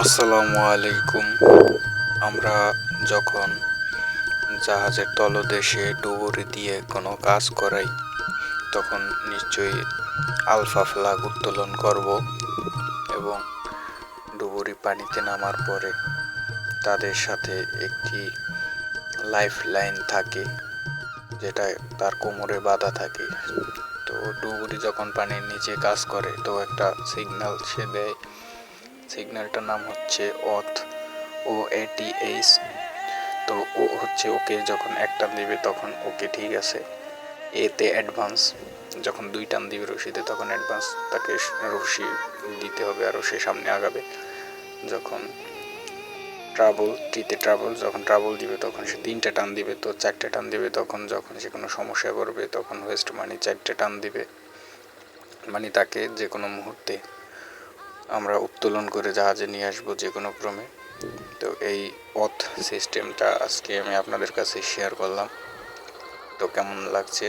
আসসালামু আলাইকুম। আমরা যখন জাহাজের তলদেশে ডুবুরি দিয়ে কোনো কাজ করাই, তখন নিশ্চয়ই আলফা ফ্ল্যাগ উত্তোলন করব এবং ডুবুরি পানিতে নামার পরে তাদের সাথে একটি লাইফ লাইন থাকে, যেটা তার কোমরে বাঁধা থাকে। তো ডুবুরি যখন পানির নিচে কাজ করে, তো একটা সিগন্যাল সে দেয় সিগন্যালটার নাম হচ্ছে অথ, ও এটি এইচ। তো ও হচ্ছে ওকে যখন এক টান দিবে তখন ওকে ঠিক আছে এতে অ্যাডভান্স যখন দুই টান দিবে রশিতে তখন অ্যাডভান্স তাকে রশি দিতে হবে আরও সে সামনে আগাবে। যখন ট্রাবল টিতে ট্রাবল যখন ট্রাবল দিবে তখন সে তিনটে টান দিবে। তো চারটে টান দিবে তখন যখন সে কোনো সমস্যায় পড়বে তখন ওয়েস্ট মানি চারটে টান দিবে। মানে তাকে যে কোনো মুহূর্তে আমরা উত্তোলন করে জাহাজে নিয়ে আসব যে কোনো ক্রমে। তো এই পথ সিস্টেমটা আজকে আমি আপনাদের কাছে শেয়ার করলাম। তো কেমন লাগছে?